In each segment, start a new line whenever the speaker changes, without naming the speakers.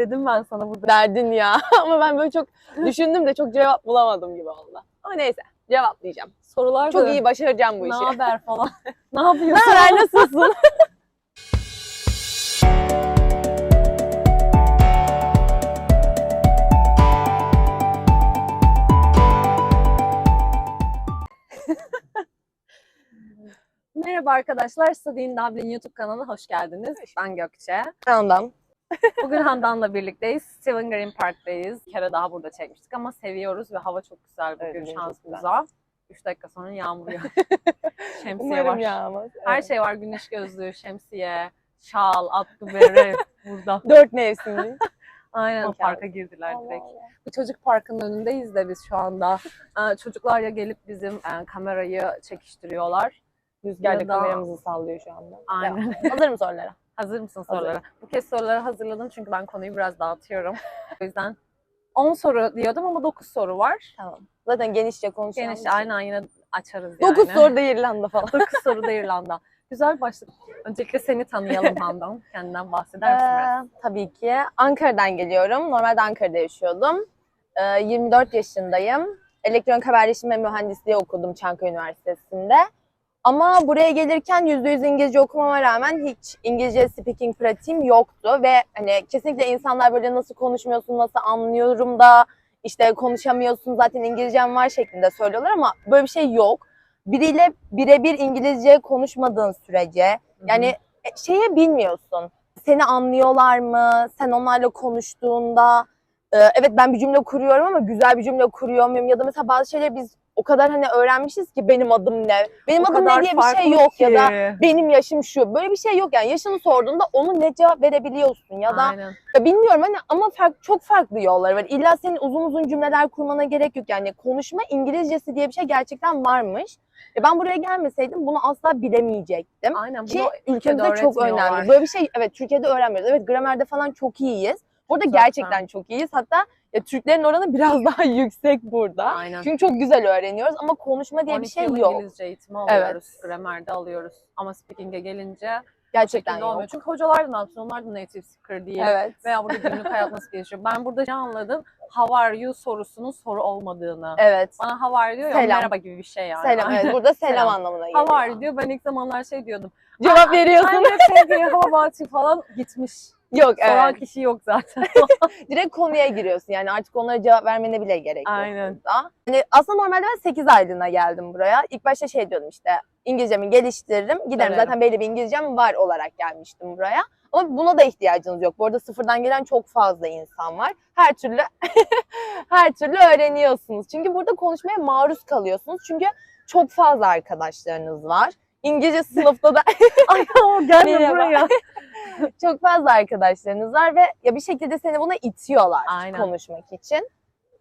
Dedim ben sana burada.
Derdin ya. Ama ben böyle çok düşündüm de çok cevap bulamadım gibi oldu. Ama neyse cevaplayacağım.
Sorular
Çok
da,
iyi başaracağım bu
Ne
işi.
haber falan. ne
Ne
yapıyorsun?
haber nasılsın?
Merhaba arkadaşlar. Study in Dublin YouTube kanalına hoş geldiniz. Ben Gökçe.
Handan.
Bugün Handan'la birlikteyiz. Steven Green Park'tayız. Bir kere daha burada çekmiştik ama seviyoruz ve hava çok güzel bugün
Evet,
şansımıza. 3 dakika sonra yağmur yağıyor. Şemsiye
Umarım
var.
yağmaz.
Her
Evet.
şey var. Güneş gözlüğü, şemsiye, şal, atkı, bere burada.
Dört mevsimli.
Aynen
Çok
parka girdiler direkt. Bu çocuk parkının önündeyiz de biz şu anda. Ee, Çocuklar ya gelip bizim e, kamerayı çekiştiriyorlar.
Rüzgar da kameramızı sallıyor şu anda.
Aynen.
Hazırım sorulara.
Hazır mısın sorulara? Bu kez soruları hazırladım çünkü ben konuyu biraz dağıtıyorum. o yüzden 10 soru diyordum ama 9 soru var.
Tamam. Zaten genişçe konuşalım.
Geniş aynen yine açarız yani.
9 soruda İrlanda falan.
9 soru da İrlanda. Güzel başlık. Öncelikle seni tanıyalım Handan. Kendinden bahseder misin biraz?
Ee, tabii ki. Ankara'dan geliyorum. Normalde Ankara'da yaşıyordum. Ee, 24 yaşındayım. Elektronik haberleşme mühendisliği okudum Çankaya Üniversitesi'nde. Ama buraya gelirken %100 İngilizce okumama rağmen hiç İngilizce speaking pratiğim yoktu ve hani kesinlikle insanlar böyle nasıl konuşmuyorsun, nasıl anlıyorum da işte konuşamıyorsun zaten İngilizcem var şeklinde söylüyorlar ama böyle bir şey yok. Biriyle birebir İngilizce konuşmadığın sürece yani e, şeye bilmiyorsun. Seni anlıyorlar mı? Sen onlarla konuştuğunda e, evet ben bir cümle kuruyorum ama güzel bir cümle kuruyor muyum? Ya da mesela bazı şeyleri biz o kadar hani öğrenmişiz ki benim adım ne? Benim
O
adım ne diye bir şey yok ya da
ki.
benim yaşım şu. Böyle bir şey yok yani. Yaşını sorduğunda onu ne cevap verebiliyorsun ya da
Aynen.
ya bilmiyorum hani ama fark, çok farklı yolları var. İlla senin uzun uzun cümleler kurmana gerek yok. Yani konuşma İngilizcesi diye bir şey gerçekten varmış. E ben buraya gelmeseydim bunu asla bilemeyecektim.
Aynen
Ki ülkemizde çok önemli. Böyle bir şey evet Türkiye'de öğrenmiyoruz. Evet gramerde falan çok iyiyiz. Burada gerçekten çok iyiyiz. Hatta ya, Türklerin oranı biraz daha yüksek burada.
Aynen.
Çünkü çok güzel öğreniyoruz ama konuşma diye bir
12
şey yok.
İngilizce eğitimi
Evet.
alıyoruz. Gramer'de alıyoruz. Ama speaking'e gelince
Gerçekten yok.
olmuyor. Çünkü hocalar da yapsın? Onlar da native speaker değil.
Evet.
Veya burada günlük hayat nasıl geçiyor? Ben burada ne anladım? How are you sorusunun soru olmadığını.
Evet.
Bana how are you diyor ya
Selam.
merhaba gibi bir şey yani.
Selam. Evet. Burada selam,
Selam.
anlamına geliyor.
How are you diyor. Ben ilk zamanlar şey diyordum.
Cevap veriyorsun.
Aynen şey diyor how about you falan gitmiş.
Yok
Soran
evet.
kişi yok zaten.
Direkt konuya giriyorsun. Yani artık onlara cevap vermene bile gerek yok.
Aynen.
burada. Hani aslında normalde ben 8 aylığına geldim buraya. İlk başta şey diyordum işte İngilizcemi geliştiririm. Giderim.
Dönerim.
Zaten belli bir İngilizcem var olarak gelmiştim buraya. Ama buna da ihtiyacınız yok. Bu arada sıfırdan gelen çok fazla insan var. Her türlü her türlü öğreniyorsunuz. Çünkü burada konuşmaya maruz kalıyorsunuz. Çünkü çok fazla arkadaşlarınız var. İngilizce sınıfta da
Ay ama gelme buraya.
çok fazla arkadaşlarınız var ve ya bir şekilde seni buna itiyorlar
Aynen.
konuşmak için.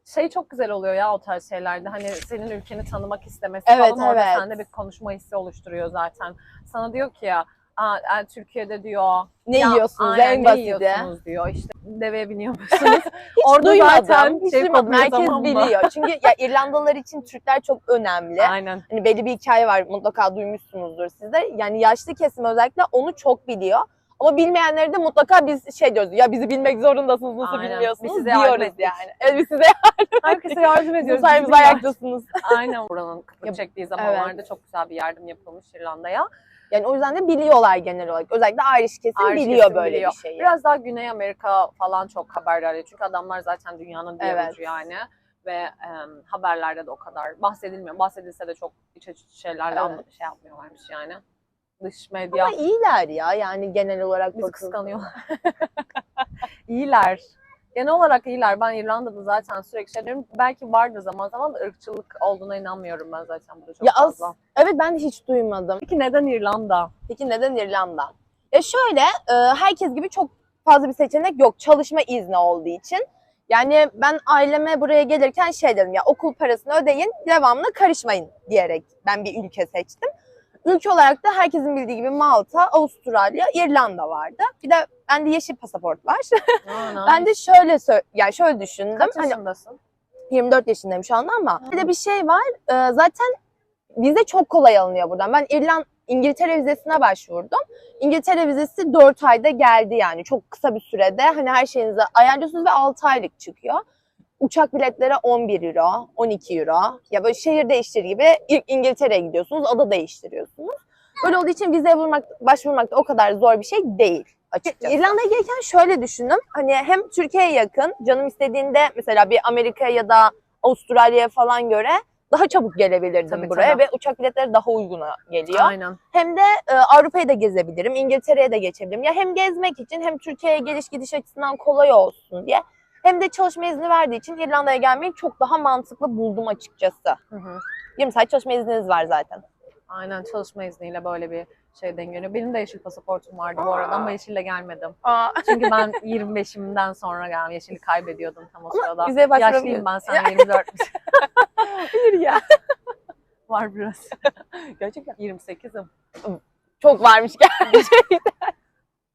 Şey çok güzel oluyor ya o tarz şeylerde. Hani senin ülkeni tanımak istemesi
Evet,
falan orada
evet.
sende bir konuşma hissi oluşturuyor zaten. Sana diyor ki ya Aa, e, Türkiye'de diyor.
Ne
ya,
yiyorsunuz
aynen,
en
ne
basiti.
yiyorsunuz diyor. İşte deveye biniyor musunuz? Orada
duymadım,
zaten
hiç
şey
duymadım.
patlıyor,
Herkes biliyor. Çünkü ya İrlandalılar için Türkler çok önemli.
Aynen.
Hani belli bir hikaye var mutlaka duymuşsunuzdur siz de. Yani yaşlı kesim özellikle onu çok biliyor. Ama bilmeyenleri de mutlaka biz şey diyoruz ya bizi bilmek zorundasınız nasıl
Aynen.
bilmiyorsunuz
Biz size
diyoruz
ettik.
yani. Evet biz size
Herkese yardım ediyoruz.
sayemizde ayaktasınız.
Aynen buranın
Ya,
çektiği zamanlarda
evet.
çok güzel bir yardım yapılmış İrlanda'ya.
Yani o yüzden de biliyorlar genel olarak. Özellikle Irish kesim
Irish
biliyor
kesim
böyle
biliyor.
bir şeyi.
Biraz daha Güney Amerika falan çok haberdar. Çünkü adamlar zaten dünyanın diğer
Evet.
ucu yani. Ve em, haberlerde de o kadar bahsedilmiyor. Bahsedilse de çok iç açıcı şeylerle
Evet.
şey yapmıyorlarmış yani. Dış medya
Ama iyiler ya yani genel olarak
bizi
bakın.
kıskanıyorlar. iyiler. Genel olarak iyiler. Ben İrlanda'da zaten sürekli şey diyorum. Belki vardır zaman zaman da ırkçılık olduğuna inanmıyorum ben zaten burada çok
Ya az-
fazla.
Evet ben de hiç duymadım.
Peki neden İrlanda?
Peki neden İrlanda? Ya şöyle, e, herkes gibi çok fazla bir seçenek yok çalışma izni olduğu için. Yani ben aileme buraya gelirken şey dedim ya okul parasını ödeyin, devamlı karışmayın diyerek ben bir ülke seçtim. Ülke olarak da herkesin bildiği gibi Malta, Avustralya, İrlanda vardı. Bir de bende yeşil pasaport var. ben de şöyle yani şöyle düşündüm.
Kaç
Hani
yaşındasın?
24 yaşındayım şu anda ama bir de bir şey var. e, zaten vize çok kolay alınıyor buradan. Ben İrland İngiltere vizesine başvurdum. İngiltere vizesi 4 ayda geldi yani. Çok kısa bir sürede hani her şeyinizi ayarlıyorsunuz ve 6 aylık çıkıyor. Uçak biletleri 11 euro, 12 euro. Ya böyle şehir değiştir gibi ilk İngiltere'ye gidiyorsunuz, ada değiştiriyorsunuz. Böyle olduğu için vizeye vurmak, başvurmak da o kadar zor bir şey değil açıkçası. İrlanda'ya gelirken şöyle düşündüm. Hani hem Türkiye'ye yakın, canım istediğinde mesela bir Amerika'ya ya da Avustralya'ya falan göre daha çabuk gelebilirdim
Tabii,
buraya
tabii.
ve uçak biletleri daha uyguna geliyor.
Aynen.
Hem de e, Avrupa'yı da gezebilirim, İngiltere'ye de geçebilirim. Ya hem gezmek için hem Türkiye'ye geliş gidiş açısından kolay olsun diye. Hem de çalışma izni verdiği için İrlanda'ya gelmeyi çok daha mantıklı buldum açıkçası.
Hı hı.
20 saat çalışma izniniz var zaten.
Aynen çalışma izniyle böyle bir şey dengeliyor. Benim de yeşil pasaportum vardı bu arada ama yeşille gelmedim.
Aa,
Çünkü ben 25'imden sonra geldim. Yeşili kaybediyordum tam o sırada.
vizeye
Yaşlıyım ben sen 24
Hayır ya.
var biraz.
Gerçekten.
28'im.
Çok varmış gerçekten.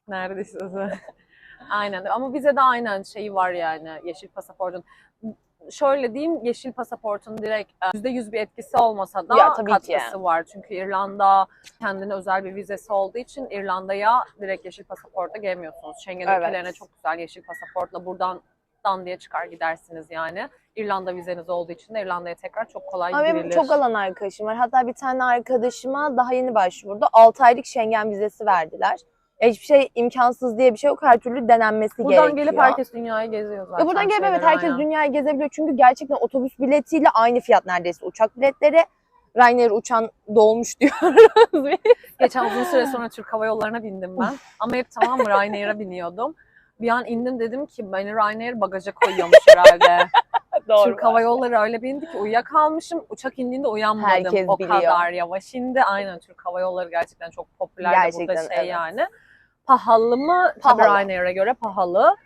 Neredeyse. aynen ama bize de aynen şeyi var yani yeşil pasaportun. Şöyle diyeyim yeşil pasaportun direkt e, %100 bir etkisi olmasa da
Ya, tabii ki.
katkısı var. Çünkü İrlanda kendine özel bir vizesi olduğu için İrlanda'ya direkt yeşil pasaportla gelmiyorsunuz. Schengen
Evet.
ülkelerine çok güzel yeşil pasaportla buradan dan diye çıkar gidersiniz yani. İrlanda vizeniz olduğu için de İrlanda'ya tekrar çok kolay
Ama benim
girilir.
çok alan arkadaşım var. Hatta bir tane arkadaşıma daha yeni başvurdu. 6 aylık Schengen vizesi verdiler. Ya Hiçbir şey imkansız diye bir şey yok. Her türlü denenmesi
Buradan
gerekiyor.
gelip herkes dünyayı geziyor zaten.
Ya buradan gelip evet herkes
aynen.
dünyayı gezebiliyor. Çünkü gerçekten otobüs biletiyle aynı fiyat neredeyse uçak biletleri. Ryanair uçan dolmuş diyoruz.
Geçen uzun süre sonra Türk Hava Yolları'na bindim ben. Ama hep tamam mı Ryanair'a biniyordum. Bir an indim dedim ki beni Ryanair bagaja koyuyormuş herhalde. Türk Hava Yolları öyle bindi ki uyuyakalmışım. Uçak indiğinde uyanmadım.
Herkes
o
biliyor.
kadar yavaş indi. Aynen Türk Hava Yolları gerçekten çok popüler de burada
Gerçekten,
şey
evet.
yani. Pahalı mı? Tabii
Pahalı.
Ryanair'e göre pahalı.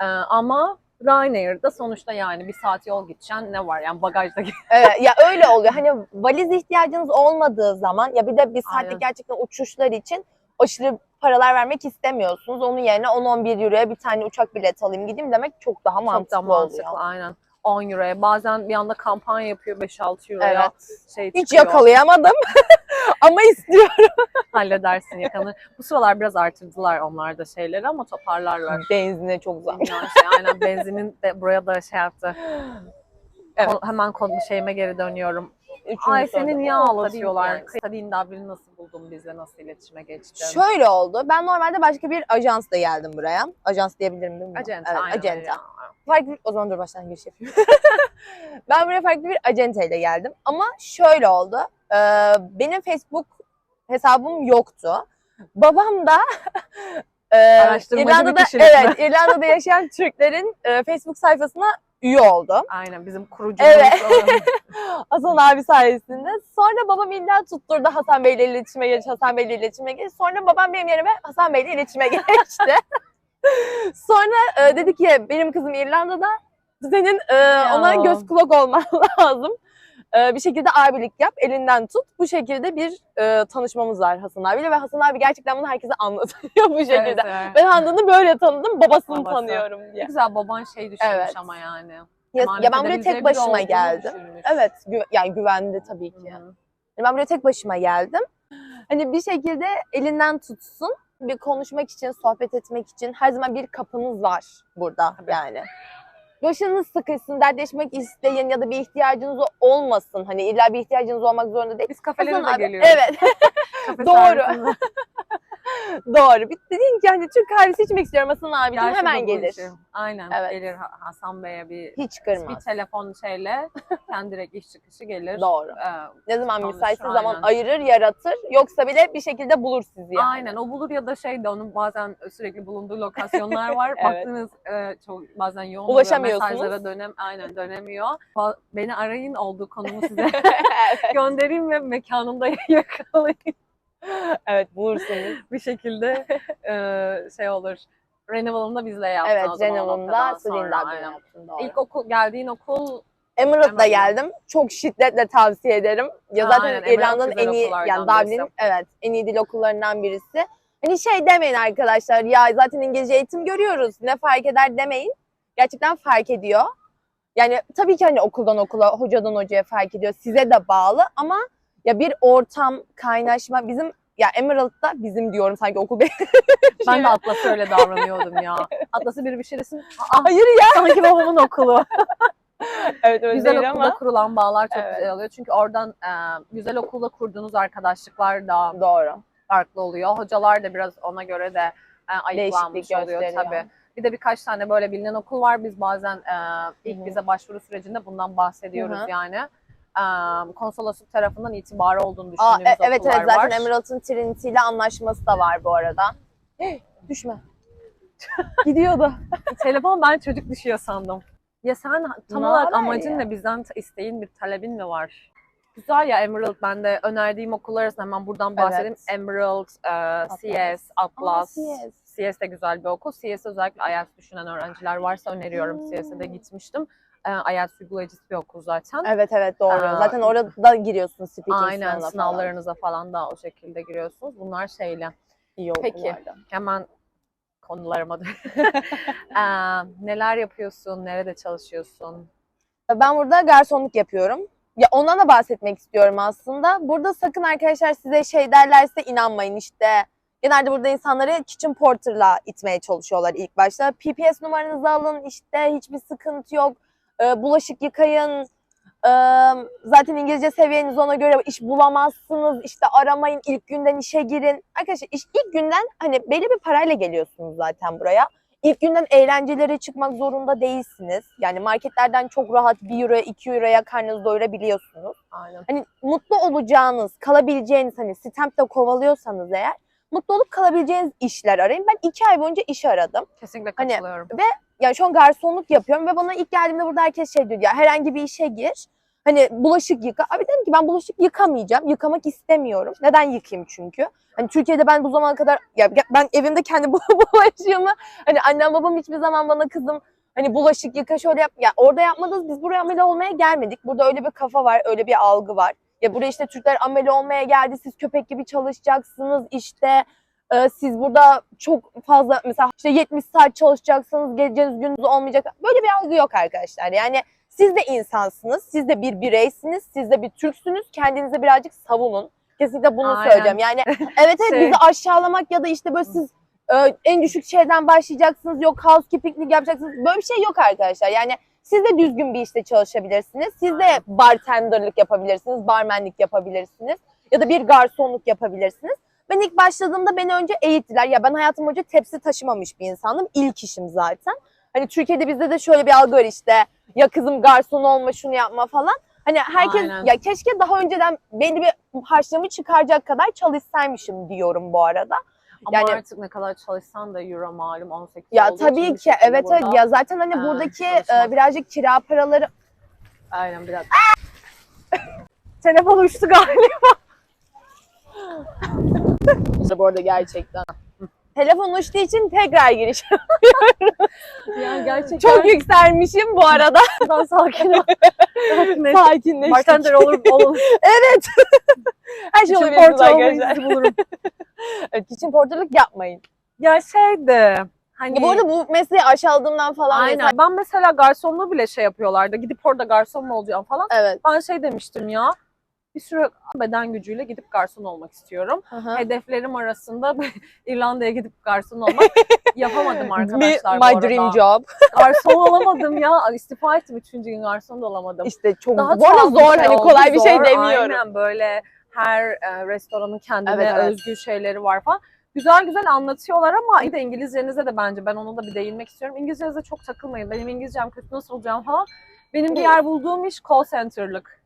Ee, ama Ryanair'da sonuçta yani bir saat yol gideceksin ne var yani bagajda
Evet, ya öyle oluyor. Hani valiz ihtiyacınız olmadığı zaman ya bir de bir saatlik
Aynen.
gerçekten uçuşlar için aşırı paralar vermek istemiyorsunuz. Onun yerine 10-11 euroya bir tane uçak bileti alayım gideyim demek çok daha mantıklı,
çok da mantıklı
oluyor.
aynen. 10 euroya. Bazen bir anda kampanya yapıyor 5-6 euroya.
Evet.
Şey
Hiç
çıkıyor.
yakalayamadım ama istiyorum.
halledersin yakanı. Bu sıralar biraz artırdılar onlar da şeyleri ama toparlarlar.
Benzine çok zam.
Yani şey, aynen benzinin de buraya da şey yaptı.
Evet.
Hemen konu şeyime geri dönüyorum.
Üçüncü
Ay seni niye ağlatıyorlar?
yani.
Dublin'i nasıl buldun bizle? Nasıl iletişime geçtin?
Şöyle oldu. Ben normalde başka bir ajansla geldim buraya. Ajans diyebilirim değil mi?
Acenta.
Evet,
aynen öyle.
Farklı o zaman dur baştan giriş yapayım. ben buraya farklı bir acenteyle geldim. Ama şöyle oldu. Ee, benim Facebook hesabım yoktu. Babam da e,
bir
İrlanda'da evet İrlanda'da yaşayan Türklerin e, Facebook sayfasına üye oldu.
Aynen bizim kurucumuz.
Evet. Hasan abi sayesinde. Sonra babam illa tutturdu Hasan Bey'le iletişime geç, Hasan Bey'le iletişime geç. Sonra babam benim yerime Hasan Bey'le iletişime geçti. Sonra e, dedi ki benim kızım İrlanda'da senin e, ona göz kulak olman lazım. E, bir şekilde abilik yap, elinden tut. Bu şekilde bir e, tanışmamız var Hasan abiyle ve Hasan abi gerçekten bunu herkese anlatıyor bu şekilde.
Evet, evet.
Ben Handan'ı böyle tanıdım, babasını
Babası.
tanıyorum
Ne
diye.
güzel baban şey düşünmüş
Evet.
ama yani.
Ya,
Emanet
ya ben buraya tek başıma geldim.
düşünmüş.
Evet, gü- yani güvendi tabii ki.
Hı.
Yani Ben buraya tek başıma geldim. Hani bir şekilde elinden tutsun. Bir konuşmak için, sohbet etmek için her zaman bir kapınız var burada
Tabii.
yani. Başınız sıkışsın, dertleşmek isteyin ya da bir ihtiyacınız olmasın. Hani illa bir ihtiyacınız olmak zorunda değil.
Biz kafelere de geliyoruz.
Evet,
Kafe
doğru. doğru. Bir dedin ki hani Türk kahvesi içmek istiyorum Hasan abicim
Gerçi
hemen gelir.
işi. Aynen
Evet.
gelir Ha- Hasan Bey'e bir
Hiç
bir
kırmaz.
telefon şeyle kendi direkt iş çıkışı gelir.
Doğru.
Ee,
Ne zaman
Konuşur,
müsaitse zaman
aynen.
ayırır, yaratır. Yoksa bile bir şekilde bulur sizi yani.
Aynen o bulur ya da şey de onun bazen sürekli bulunduğu lokasyonlar var.
Evet.
Baktınız e, çok bazen yoğun oluyor,
Ulaşamıyorsunuz.
mesajlara dönem aynen dönemiyor. Ba- Beni arayın olduğu konumu size göndereyim ve mekanında yakalayın
evet bulursunuz.
bir şekilde e, şey olur. Renewal'ını bizle yaptın
Evet,
o zaman sonra,
Dublin
aynen.
yaptım doğru.
İlk okul geldiğin okul
Emirat'ta geldim. Çok şiddetle tavsiye ederim. Ya
Ha,
zaten
aynen,
İrlanda'nın en iyi yani. Dublin'in evet en iyi dil okullarından birisi. Hani şey demeyin arkadaşlar ya zaten İngilizce eğitim görüyoruz ne fark eder demeyin. Gerçekten fark ediyor. Yani tabii ki hani okuldan okula, hocadan hocaya fark ediyor. Size de bağlı ama ya bir ortam, kaynaşma bizim ya Emerald'da bizim diyorum sanki okul bir
Ben de Atlas'a öyle davranıyordum ya. Atlas'a bir şey desin. Aa,
Hayır ya.
sanki babamın okulu.
Evet öyle
güzel
değil
okulda
ama.
kurulan bağlar çok
Evet.
güzel oluyor. Çünkü oradan e, güzel okulda kurduğunuz arkadaşlıklar da
Doğru.
farklı oluyor. Hocalar da biraz ona göre de e, ayıklanmış oluyor tabii. Bir de birkaç tane böyle bilinen okul var. Biz bazen e, ilk
Hı hı.
bize başvuru sürecinde bundan bahsediyoruz
Hı hı.
yani. Konsolosluk tarafından itibarı olduğunu
Aa,
düşündüğümüz
e- evet
okullar
evet zaten
var.
Emerald'ın Trinity ile anlaşması da var bu arada. Düşme. Gidiyordu.
Telefon ben çocuk düşüyor sandım. Ya sen tam
Ne
olarak amacın
ya?
ne? Bizden isteğin bir talebin mi var? Güzel ya Emerald. Ben de önerdiğim okullar arasında hemen buradan bahsedeyim.
Evet.
Emerald, e, CS, Atlas.
Aa, CS.
CS de güzel bir okul. CS özellikle IELTS düşünen öğrenciler varsa öneriyorum.
Hmm.
CS'e de gitmiştim. E, IELTS uygulayıcısı bir okul zaten.
Evet evet doğru.
Aa.
zaten orada giriyorsun speaking
Aynen
sınavına falan.
sınavlarınıza falan da o şekilde giriyorsunuz. Bunlar şeyle.
İyi
Peki.
okullarda.
Hemen konularıma dön- E, neler yapıyorsun? Nerede çalışıyorsun?
Ben burada garsonluk yapıyorum. Ya ondan da bahsetmek istiyorum aslında. Burada sakın arkadaşlar size şey derlerse inanmayın işte. Genelde burada insanları kitchen porter'la itmeye çalışıyorlar ilk başta. PPS numaranızı alın işte hiçbir sıkıntı yok. Ee, bulaşık yıkayın. Ee, zaten İngilizce seviyeniz ona göre iş bulamazsınız. İşte aramayın ilk günden işe girin. Arkadaşlar iş, ilk günden hani belli bir parayla geliyorsunuz zaten buraya. İlk günden eğlencelere çıkmak zorunda değilsiniz. Yani marketlerden çok rahat 1 euro, 2 euroya karnınızı doyurabiliyorsunuz.
Aynen.
Hani mutlu olacağınız, kalabileceğiniz hani stamp'te kovalıyorsanız eğer mutlu olup kalabileceğiniz işler arayın. Ben 2 ay boyunca iş aradım.
Kesinlikle
Hani-
katılıyorum.
Yani şu an garsonluk yapıyorum ve bana ilk geldiğimde burada herkes şey diyor ya herhangi bir işe gir. Hani bulaşık yıka. Abi dedim ki ben bulaşık yıkamayacağım. Yıkamak istemiyorum. Neden yıkayayım çünkü? Hani Türkiye'de ben bu zamana kadar ya ben evimde kendi bu- bulaşığımı hani annem babam hiçbir zaman bana kızım hani bulaşık yıka şöyle yap. Ya orada yapmadınız biz buraya amele olmaya gelmedik. Burada öyle bir kafa var, öyle bir algı var. Ya buraya işte Türkler amele olmaya geldi. Siz köpek gibi çalışacaksınız işte. Ee, siz burada çok fazla mesela işte 70 saat çalışacaksınız, geceniz gündüz olmayacak. Böyle bir algı yok arkadaşlar. Yani siz de insansınız, siz de bir bireysiniz, siz de bir Türksünüz. Kendinize birazcık savunun. Kesinlikle bunu
Aynen.
söyleyeceğim. Yani evet evet
Şey-
bizi aşağılamak ya da işte böyle siz e, en düşük şeyden başlayacaksınız. Yok housekeeping'lik yapacaksınız. Böyle bir şey yok arkadaşlar. Yani siz de düzgün bir işte çalışabilirsiniz. Siz de bartenderlık yapabilirsiniz, barmenlik yapabilirsiniz. Ya da bir garsonluk yapabilirsiniz. Ben ilk başladığımda beni önce eğittiler. Ya ben hayatım boyunca tepsi taşımamış bir insanım. İlk işim zaten. Hani Türkiye'de bizde de şöyle bir algı var işte. Ya kızım garson olma şunu yapma falan. Hani herkes
Aynen.
ya keşke daha önceden belli bir harçlığımı çıkaracak kadar çalışsaymışım diyorum bu arada.
Ama
Yani-
artık ne kadar çalışsan da euro malum 18
Ya tabii ki evet evet ya zaten hani
Ha,
buradaki e, birazcık kira paraları
Aynen biraz. Telefon uçtu galiba.
bu arada gerçekten. Telefon uçtuğu için tekrar giriş.
Yani gerçekten
Çok yükselmişim bu arada.
Daha sakin ol. Sakinleş.
Sakinleştik.
Bartender olur olur.
Evet. Her şey
olmayı
arkadaşlar.
bulurum.
Evet, kitchen porterlık yapmayın.
Ya şeydi. Hani
Ya bu arada bu mesleği aşağıladığımdan falan
Aynen.
mesela-
Ben mesela garsonluğu bile şey yapıyorlardı. Gidip orada garson mu olacağım falan.
Evet.
Ben şey demiştim ya. Bir sürü beden gücüyle gidip garson olmak istiyorum.
Aha.
Hedeflerim arasında İrlanda'ya gidip garson olmak yapamadım arkadaşlar
My, my dream job.
Garson olamadım ya. İstifa ettim. Üçüncü gün garson da olamadım.
İşte çok
Daha bir
zor
şey
hani
oldu,
kolay bir şey
zor.
demiyorum.
Aynen böyle her e, restoranın kendine
Evet, evet.
özgü şeyleri var falan. Güzel güzel anlatıyorlar ama bir de İngilizcenize de bence ben ona da bir değinmek istiyorum. İngilizcenize çok takılmayın. Benim İngilizcem kötü nasıl olacağım falan. Benim bir yer bulduğum iş call center'lık.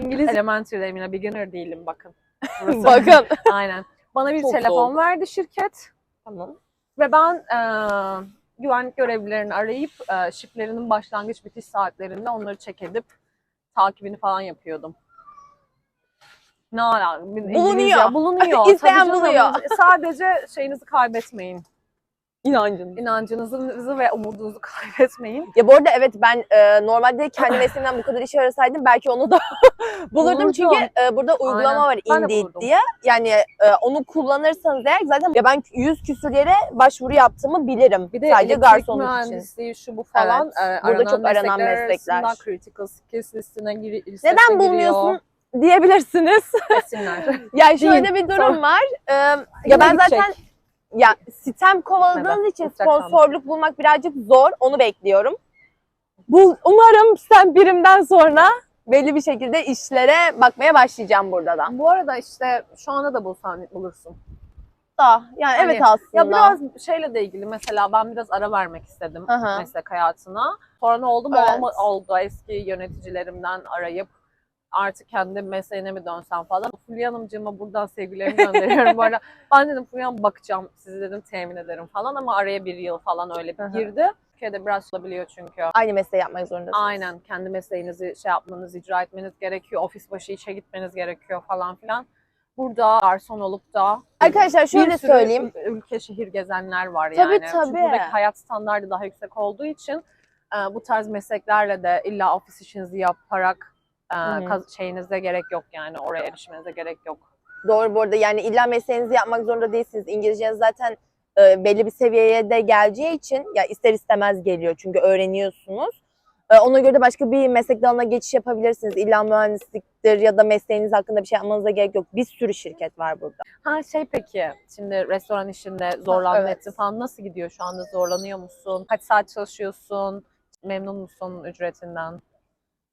İngiliz elementary Emine beginner değilim bakın. Burası.
Bakın.
Aynen. Bana bir
Çok
telefon
soğuk.
verdi şirket.
Tamam.
Ve ben e, güvenlik görevlilerini arayıp e, şiflerinin başlangıç bitiş saatlerinde onları check edip takibini falan yapıyordum. Ne ala?
Bulunuyor.
Bulunuyor. Canım.
buluyor.
Sadece şeyinizi kaybetmeyin.
İnancın.
İnancınızı ve umudunuzu kaybetmeyin.
Ya bu arada evet ben e, normalde kendi mesleğimden bu kadar iş arasaydım belki onu da bulurdum. Çünkü e, burada uygulama
Aynen.
var Indeed diye. Yani e, onu kullanırsanız eğer zaten ya ben 100 küsur yere başvuru yaptığımı bilirim.
Bir de
Sadece garsonluk için.
mühendisliği şu bu falan.
Evet.
e,
Burada çok aranan
meslekler critical skills listine gir-
Neden
listesine
bulmuyorsun?
giriyor.
diyebilirsiniz.
Desinler.
yani şöyle
Değil.
bir durum var. Ee, ya ben
gidecek.
zaten ya sitem kovaladığınız için sponsorluk bulmak birazcık zor. Onu bekliyorum. Bu umarım sen birimden sonra belli bir şekilde işlere bakmaya başlayacağım burada da.
Bu arada işte şu anda da bulsan bulursun.
Da yani
Hani,
evet aslında.
Ya biraz şeyle de ilgili mesela ben biraz ara vermek istedim
hı.
meslek hayatına. Sonra oldu mu
Evet.
olma, oldu eski yöneticilerimden arayıp artık kendi mesleğine mi dönsem falan. Fulya Hanımcığıma buradan sevgilerimi gönderiyorum. Bu arada ben dedim Fulya Hanım bakacağım sizi dedim temin ederim falan ama araya bir yıl falan öyle bir girdi. Türkiye'de biraz olabiliyor çünkü.
Aynı mesleği yapmak zorundasınız.
Aynen kendi mesleğinizi şey yapmanız, icra etmeniz gerekiyor. Ofis başı işe gitmeniz gerekiyor falan filan. Burada garson olup da
Arkadaşlar şöyle
bir sürü
söyleyeyim.
ül- ülke şehir gezenler var
Tabii,
yani.
tabii.
Çünkü buradaki hayat standartı daha yüksek olduğu için bu tarz mesleklerle de illa ofis işinizi yaparak e, kaz- şeyinize gerek yok yani oraya erişmenize gerek yok.
Doğru bu arada yani illa mesleğinizi yapmak zorunda değilsiniz. İngilizceniz zaten e, belli bir seviyeye de geleceği için ya ister istemez geliyor çünkü öğreniyorsunuz. E, ona göre de başka bir meslek dalına geçiş yapabilirsiniz. İlla mühendisliktir ya da mesleğiniz hakkında bir şey yapmanıza gerek yok. Bir sürü şirket var burada.
Ha şey peki şimdi restoran işinde zorlandın
evet.
ettin falan nasıl gidiyor şu anda zorlanıyor musun? Kaç saat çalışıyorsun? Memnun musun ücretinden?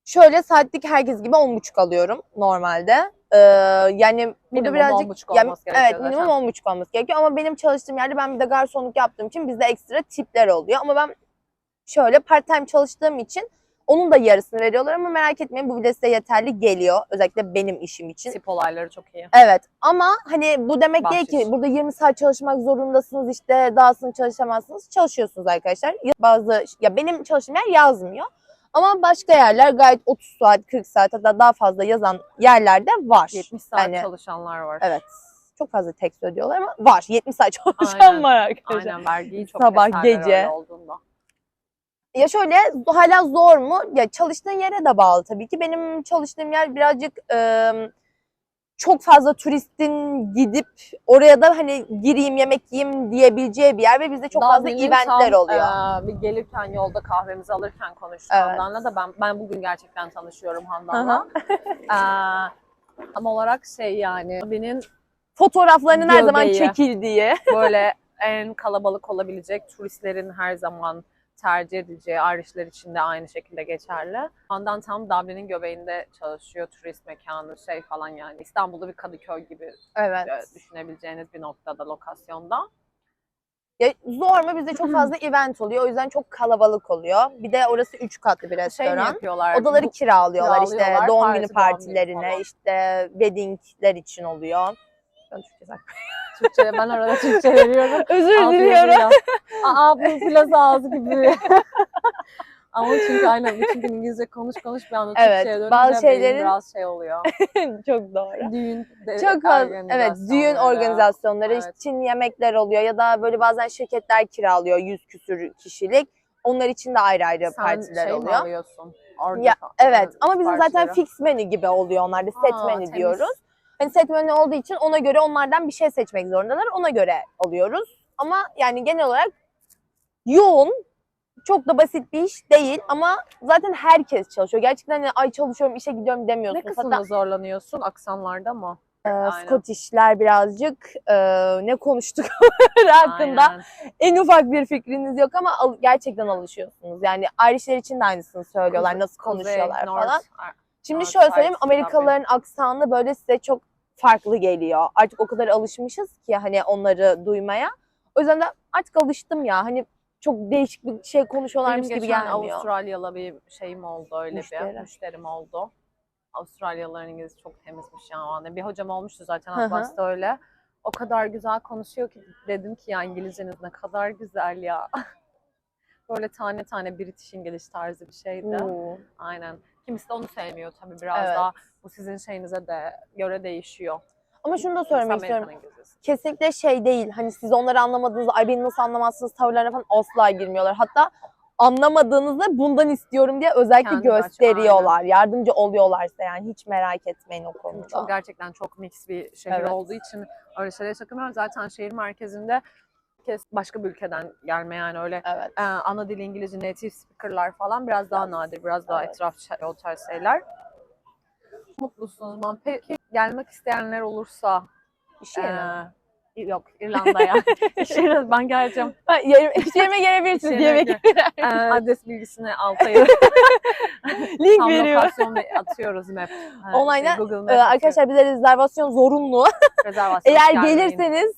Şöyle saatlik herkes gibi 10.30 alıyorum normalde. E, yani
Minimum
birazcık
10.30
ya-
olması gerekiyor
Evet minimum
zaten.
10.30 olması gerekiyor ama benim çalıştığım yerde ben bir de garsonluk yaptığım için bizde ekstra tipler oluyor. Ama ben şöyle part time çalıştığım için onun da yarısını veriyorlar ama merak etmeyin bu bile size yeterli geliyor. Özellikle benim işim için.
Tip olayları çok iyi.
Evet ama hani bu demek değil
Bahşiş.
ki burada 20 saat çalışmak zorundasınız işte dahasını çalışamazsınız. Çalışıyorsunuz arkadaşlar. Bazı ya benim çalıştığım yer yazmıyor. Ama başka yerler gayet 30 saat, 40 saat hatta daha fazla yazan yerlerde var.
70 saat
Yani-
çalışanlar var.
Evet. Çok fazla tek ödüyorlar ama var. 70 saat çalışan
Aynen,
var arkadaşlar.
Aynen vergiyi çok
Sabah, gece.
olduğunda.
Ya şöyle hala zor mu? Ya çalıştığın yere de bağlı tabii ki. Benim çalıştığım yer birazcık e, çok fazla turistin gidip oraya da hani gireyim yemek yiyeyim diyebileceği bir yer ve bizde çok
Daha
fazla
benim
eventler
tam,
oluyor.
eee, bir gelirken yolda kahvemizi alırken konuştuk
Evet.
Handan'la da ben ben bugün gerçekten tanışıyorum Handan'la. Tam olarak şey yani benim
Fotoğraflarının her zaman
Göbeği.
çekildiği.
böyle en kalabalık olabilecek turistlerin her zaman tercih edileceği Irishler için de aynı şekilde geçerli. Handan tam Dublin'in göbeğinde çalışıyor. Turist mekanı şey falan yani. İstanbul'da bir Kadıköy gibi
Evet.
e, düşünebileceğiniz bir noktada, lokasyonda.
Ya zor mu? Bizde çok fazla event oluyor. O yüzden çok kalabalık oluyor. Bir de orası üç katlı bir
Şey
restoran.
yapıyorlar?
Odaları
Bu-
kiralıyorlar işte
kiralıyorlar,
doğum
parti,
günü
doğum günü
partilerine,
falan.
işte weddingler için oluyor. Ben Türkçe
Türkçe, ben arada Türkçe veriyorum.
Özür
Alt
diliyorum.
yazıyla. Aa bu plaza ağzı gibi. Ama çünkü aynen gün İngilizce konuş konuş bir anda
Evet,
Türkçe'ye dönünce
bazı şeylerin-
biraz şey oluyor.
Çok doğru.
Düğün de,
Çok fazla evet düğün
organizasyonları. Evet.
için yemekler oluyor ya da böyle bazen şirketler kiralıyor yüz küsür kişilik. Onlar için de ayrı ayrı
Sen
partiler
şey
oluyor.
alıyorsun? Orada
Ya,
falan,
Evet ama bizim zaten fix menü gibi oluyor onlar da set menü
temiz.
diyoruz. Hani set menü olduğu için ona göre onlardan bir şey seçmek zorundalar. Ona göre alıyoruz. Ama yani genel olarak yoğun, çok da basit bir iş değil ama zaten herkes çalışıyor. Gerçekten hani ay çalışıyorum, işe gidiyorum
Ne
demiyorsunuz.
kısımda
Hatta
zorlanıyorsun? Aksanlarda mı?
e,
Aynen.
Scottish'ler birazcık e, ne konuştuk hakkında
Aynen.
en ufak bir fikriniz yok ama al- gerçekten alışıyorsunuz. Yani Irishler için de aynısını söylüyorlar,
Kuzey-
nasıl
Kuzey,
konuşuyorlar
North,
falan.
Ar-
Şimdi
North
şöyle söyleyeyim Amerikalıların aksanı böyle size çok farklı geliyor. Artık o kadar alışmışız ki hani onları duymaya. O yüzden de artık alıştım ya. Hani çok değişik bir şey
Benim
konuşuyorlarmış gibi
geçen
gelmiyor.
Avustralyalı bir şeyim oldu öyle
Müşteri.
bir müşterim oldu. Avustralyalıların İngilizce çok temizmiş ya. Yani bir hocam olmuştu zaten. Abbas'ta öyle. O kadar güzel konuşuyor ki dedim ki ya İngilizceniz ne kadar güzel ya. Böyle tane tane British İngiliz tarzı bir şeydi.
Oo.
Aynen. Kimisi de onu sevmiyor tabii biraz
Evet.
daha bu sizin şeyinize de göre değişiyor.
Ama şunu da
Kimisi
söylemek istiyorum. Kesinlikle şey değil. Hani siz onları anlamadığınızda ay beni nasıl anlamazsınız tavırlarına falan asla girmiyorlar. Hatta anlamadığınızda bundan istiyorum diye özellikle
Kendi açı-
gösteriyorlar. Yardımcı oluyorlarsa yani hiç merak etmeyin o konuda.
çok gerçekten çok mix bir şehir
Evet.
olduğu için öyle şeylere takılmıyorum. Zaten şehir merkezinde kes başka bir ülkeden gelme yani öyle
Evet.
e, ana dili İngilizce native speaker'lar falan biraz daha nadir, biraz daha
Evet.
etraf o tarz şeyler. mutlusunuz. Ben peki gelmek isteyenler olursa
İş yerine.
eee, yok İrlanda'ya. İş yerine ben geleceğim.
Ha, yerim, iş yerime gelebilirsiniz diye bekliyorum.
Eee, adres bilgisini alta yazıp
Link
tam
veriyor.
lokasyon ve atıyoruz map. Ha,
Online'a,
Google Map
Ee,
atıyor.
arkadaşlar bize rezervasyon zorunlu.
Rezervasyon
Eğer
gelmeyin.
gelirseniz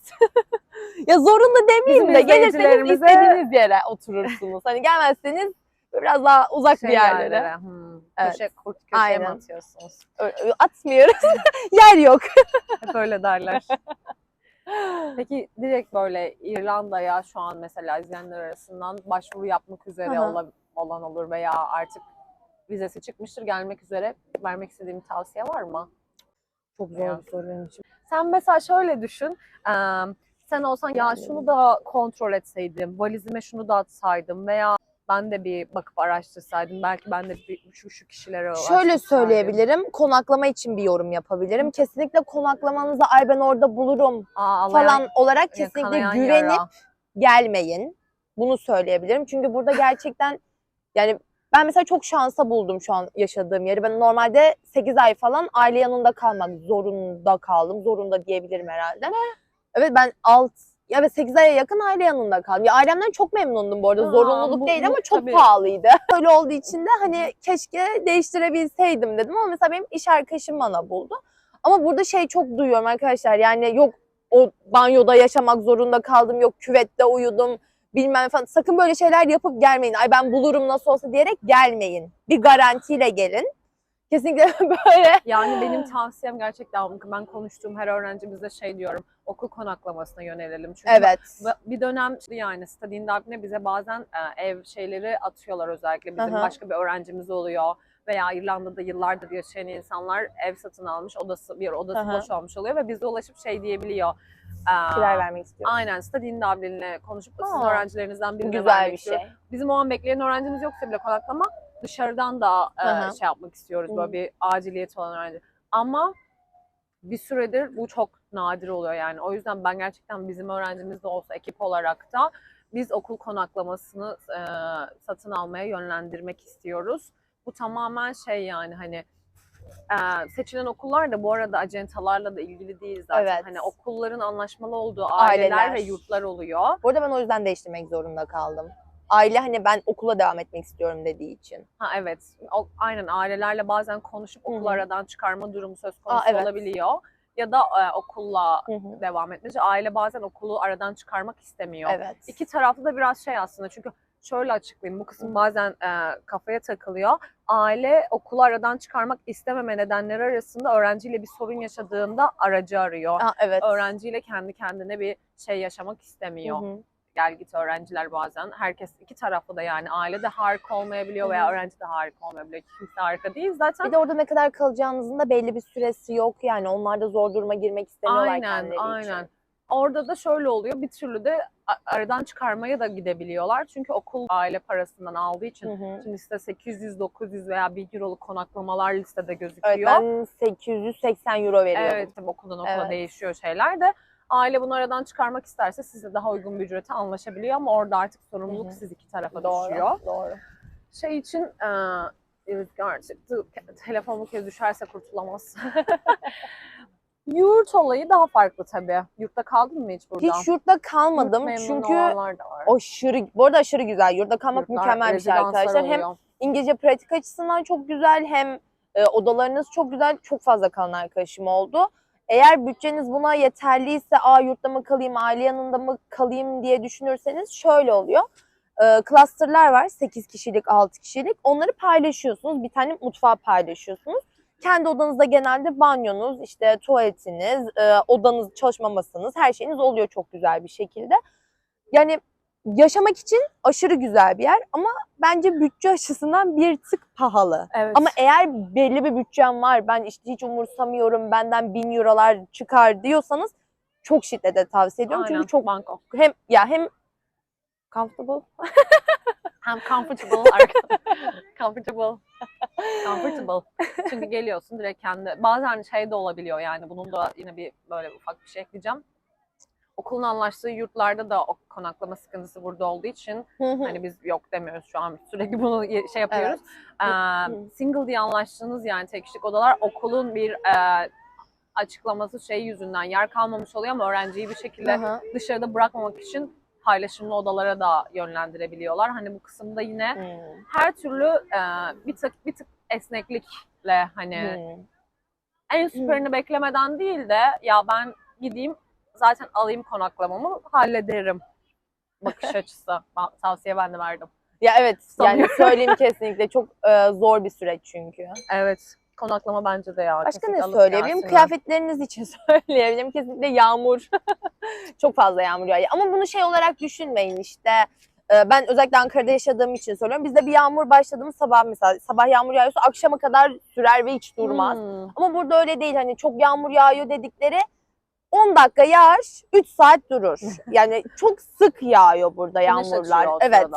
ya zorunlu demeyeyim
Bizim
de gelirseniz istediğiniz yere oturursunuz. Hani gelmezseniz biraz daha uzak
Şey
bir yerlere.
yerlere, hmm,
Evet.
Köşe, kurt köşeye
Aynen.
atıyorsunuz?
Atmıyoruz. Yer yok.
Hep öyle derler. Peki direkt böyle İrlanda'ya şu an mesela izleyenler arasından başvuru yapmak üzere ola- olan olur veya artık vizesi çıkmıştır gelmek üzere vermek istediğim bir tavsiye var mı?
Çok
zor
bir soru benim için.
Sen mesela şöyle düşün. sen olsan ya şunu da kontrol etseydim, valizime şunu da atsaydım veya ben de bir bakıp araştırsaydım. Belki ben de bir, şu şu kişilere
Şöyle söyleyebilirim. Konaklama için bir yorum yapabilirim. Kesinlikle konaklamanızı ay ben orada bulurum
Aa,
falan olarak kesinlikle güvenip
yara.
gelmeyin. Bunu söyleyebilirim. Çünkü burada gerçekten yani ben mesela çok şansa buldum şu an yaşadığım yeri. Ben normalde 8 ay falan aile yanında kalmak zorunda kaldım. Zorunda diyebilirim herhalde. Evet ben alt ya evet 8 aya yakın aile yanında kaldım. Ya ailemden çok memnundum bu arada.
Aa,
Zorunluluk
bu-
değil ama çok
tabii.
pahalıydı. Öyle olduğu için de hani keşke değiştirebilseydim dedim ama mesela benim iş arkadaşım bana buldu. Ama burada şey çok duyuyorum arkadaşlar yani yok o banyoda yaşamak zorunda kaldım yok küvette uyudum bilmem falan. Sakın böyle şeyler yapıp gelmeyin. Ay ben bulurum nasıl olsa diyerek gelmeyin. Bir garantiyle gelin. Kesinlikle böyle.
Yani benim tavsiyem gerçekten ben konuştuğum her öğrencimize şey diyorum. Okul konaklamasına yönelelim. Çünkü
Evet.
Ve Bir dönem yani Studying Dublin'e bize bazen e, ev şeyleri atıyorlar özellikle. Bizim
hı.
başka bir öğrencimiz oluyor. Veya İrlanda'da yıllardır yaşayan insanlar ev satın almış, odası bir odası
hı.
boş olmuş oluyor ve bize ulaşıp şey diyebiliyor. Aa,
Kiray vermek istiyorum.
Aynen Studying Dublin'le konuşup da sizin
Aa,
öğrencilerinizden birine
Güzel
vermek
bir şey.
Bizim o an bekleyen öğrencimiz yoksa bile konaklama dışarıdan da e, şey yapmak istiyoruz böyle
Hı.
bir aciliyet olan öğrenci. Ama bir süredir bu çok nadir oluyor yani. O yüzden ben gerçekten bizim öğrencimiz de olsa ekip olarak da biz okul konaklamasını e, satın almaya yönlendirmek istiyoruz. Bu tamamen şey yani hani e, seçilen okullar da bu arada acentalarla da ilgili değil zaten.
Evet.
Hani okulların anlaşmalı olduğu aileler,
Aileler.
ve yurtlar oluyor.
Bu arada ben o yüzden değiştirmek zorunda kaldım. Aile hani ben okula devam etmek istiyorum dediği için.
Ha evet. O, aynen ailelerle bazen konuşup okulu aradan çıkarma durumu söz konusu
Aa, evet.
olabiliyor. Ya da e, okulla
Hı hı.
devam etmesi. Aile bazen okulu aradan çıkarmak istemiyor.
Evet.
İki taraflı da biraz şey aslında çünkü şöyle açıklayayım bu kısım bazen e, kafaya takılıyor. Aile okulu aradan çıkarmak istememe nedenleri arasında öğrenciyle bir sorun yaşadığında aracı arıyor.
Aa, evet.
Öğrenciyle kendi kendine bir şey yaşamak istemiyor.
Hı hı.
Gel git öğrenciler bazen. Herkes iki taraflı da yani aile de harika olmayabiliyor veya öğrenci de harika olmayabiliyor. Kimse harika değil zaten.
Bir de orada ne kadar kalacağınızın da belli bir süresi yok yani. Onlar da zor duruma girmek istemiyorlar
Aynen,
kendileri
aynen.
için.
Orada da şöyle oluyor. Bir türlü de aradan çıkarmaya da gidebiliyorlar. Çünkü okul aile parasından aldığı için
Hı hı.
şimdi liste 800, 900 veya 1000 euroluk konaklamalar listede
Evet
gözüküyor.
ben 880 euro veriyorum.
Evet tabii okuldan okula
Evet.
değişiyor şeyler de. Aile bunu aradan çıkarmak isterse size daha uygun bir ücrete anlaşabiliyor ama orada artık sorumluluk
Hı hı.
siz iki tarafa
Doğru.
düşüyor.
Doğru.
Şey için e, rüzgar çıktı. Telefon bir kez düşerse kurtulamaz. Yurt olayı daha farklı tabii. Yurtta kaldın mı hiç burada?
Hiç yurtta kalmadım
Yurt
çünkü aşırı, bu arada aşırı güzel. Yurtta kalmak
Yurtlar,
mükemmel bir şey arkadaşlar. Hem
oluyor.
İngilizce pratik açısından çok güzel hem e, odalarınız çok güzel. Çok fazla kalan arkadaşım oldu. Eğer bütçeniz buna yeterliyse a yurtta mı kalayım, aile yanında mı kalayım diye düşünürseniz şöyle oluyor. E, clusterlar var 8 kişilik, 6 kişilik. Onları paylaşıyorsunuz. Bir tane mutfağı paylaşıyorsunuz. Kendi odanızda genelde banyonuz, işte tuvaletiniz, e, odanız, çalışma masanız, her şeyiniz oluyor çok güzel bir şekilde. Yani yaşamak için aşırı güzel bir yer ama bence bütçe açısından bir tık pahalı.
Evet.
Ama eğer belli bir bütçem var, ben işte hiç umursamıyorum, benden bin eurolar çıkar diyorsanız çok şiddetle tavsiye ediyorum.
Aynen,
Çünkü çok
banko.
hem ya hem comfortable
Hem comfortable, comfortable, comfortable. Çünkü geliyorsun direkt kendi. Bazen şey de olabiliyor yani bunun da yine bir böyle ufak bir şey ekleyeceğim. Okulun anlaştığı yurtlarda da o konaklama sıkıntısı burada olduğu için hani biz yok demiyoruz şu an sürekli bunu şey yapıyoruz. Ee,
Hı.
single diye anlaştığınız yani tek kişilik odalar okulun bir e, açıklaması şey yüzünden yer kalmamış oluyor ama öğrenciyi bir şekilde
Aha.
dışarıda bırakmamak için paylaşımlı odalara da yönlendirebiliyorlar. Hani bu kısımda yine
Hmm.
her türlü e, bir tık bir tık esneklikle hani
Hmm.
en süperini beklemeden değil de ya ben gideyim zaten alayım konaklamamı hallederim bakış açısı. Tavsiye ben de verdim.
Ya evet yani söyleyeyim kesinlikle çok e, zor bir süreç çünkü.
Evet. Konaklama bence de ya.
Başka ne söyleyebilirim? Kıyafetleriniz için söyleyebilirim. Kesinlikle yağmur. Çok fazla yağmur yağıyor. Ama bunu şey olarak düşünmeyin işte. Ee, Ben özellikle Ankara'da yaşadığım için söylüyorum. Bizde bir yağmur başladığımız sabah mesela sabah yağmur yağıyorsa akşama kadar sürer ve hiç durmaz.
Hmm.
Ama burada öyle değil. Hani çok yağmur yağıyor dedikleri 10 dakika yağar, 3 saat durur. Yani çok sık yağıyor burada yağmurlar. Evet.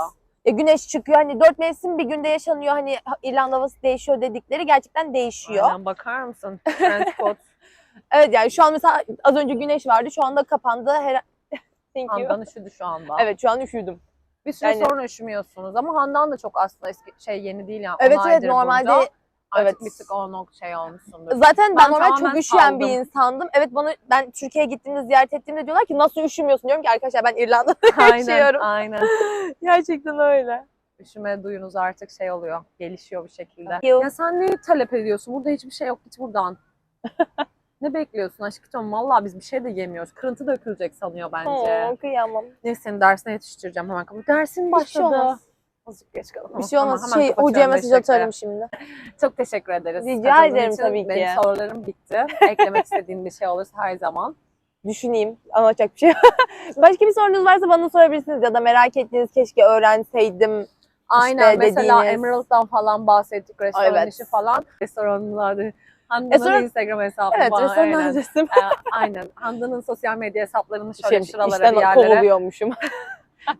E, güneş çıkıyor. Hani dört mevsim bir günde yaşanıyor. Hani İrlanda havası değişiyor dedikleri gerçekten değişiyor.
Aynen bakar mısın? Trench coat.
Evet yani şu an mesela az önce güneş vardı. Şu anda kapandı. Her... Thank you.
Handan üşüdü şu anda.
Evet şu an üşüdüm.
Bir süre
Yani-
sonra üşümüyorsunuz ama Handan da çok aslında eski şey yeni değil yani.
Evet evet normalde
burada. Artık
evet.
bir tık o nok şey olmuşsundur.
zaten ben,
Ben
normal çok üşüyen bir
saldım.
insandım. Evet bana ben Türkiye'ye gittiğimde ziyaret ettiğimde diyorlar ki nasıl üşümüyorsun diyorum ki arkadaşlar ben İrlanda'da
aynen,
yaşıyorum.
aynen.
Gerçekten öyle.
Üşüme duyunuz artık şey oluyor. Gelişiyor bir şekilde. Ya sen neyi talep ediyorsun? Burada hiçbir şey yok. Git buradan. ne bekliyorsun aşkım? Vallahi biz bir şey de yemiyoruz. Kırıntı dökülecek sanıyor bence.
Oo, kıyamam.
Neyse seni dersine yetiştireceğim hemen. Dersin
şey
başladı.
olmaz.
Azıcık geç kaldım.
Bir şey
Tamam,
olmaz.
hemen
Şey Ucu'ya mesaj atarım şimdi.
Çok teşekkür ederiz.
Rica
Katıldığın
ederim
için.
tabii ki.
Benim sorularım bitti. Eklemek istediğin bir şey olursa her zaman.
Düşüneyim. Anlatacak bir şey. Başka bir sorunuz varsa bana sorabilirsiniz ya da merak ettiğiniz keşke öğrenseydim.
Aynen mesela
dediğiniz-
Emerald'dan falan bahsettik. Restoran
Evet.
işi falan. Restoranlarda. Handan'ın
Restoran-
Instagram hesabı
Evet,
var.
restoran
aynen.
adresim.
Ee, aynen. Handan'ın sosyal medya hesaplarını şöyle
Şey,
şuralara
işten
bir yerlere.
kovuluyormuşum.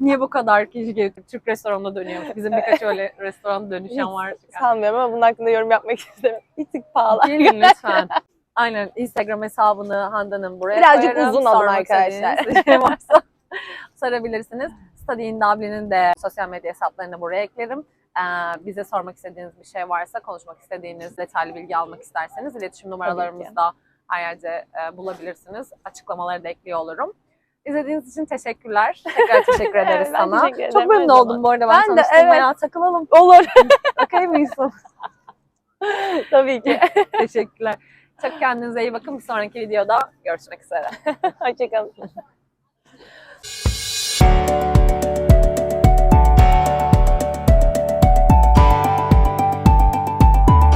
Niye bu kadar kişi gelip Türk restoranına dönüyormuş? Bizim birkaç öyle restoran dönüşen var.
Sanmıyorum ama bunun hakkında yorum yapmak istemiyorum. Bir tık pahalı.
Gelin lütfen. Aynen Instagram hesabını Handan'ın buraya
Birazcık
koyarım.
uzun
Sormak
arkadaşlar.
şey varsa sorabilirsiniz. Study in Dublin'in de sosyal medya hesaplarını buraya eklerim. Ee, bize sormak istediğiniz bir şey varsa, konuşmak istediğiniz detaylı bilgi almak isterseniz iletişim numaralarımızı da her yerde e, bulabilirsiniz. Açıklamaları da ekliyor olurum. İzlediğiniz için teşekkürler. Tekrar teşekkür ederiz
Ben
sana.
teşekkür
Çok memnun oldum bu arada. Ben,
Ben de,
tanıştığıma
evet.
ya. Takılalım.
Olur.
Okey miyiz?
Tabii ki.
Teşekkürler. Çok kendinize iyi bakın. Bir sonraki videoda görüşmek üzere.
Hoşçakalın.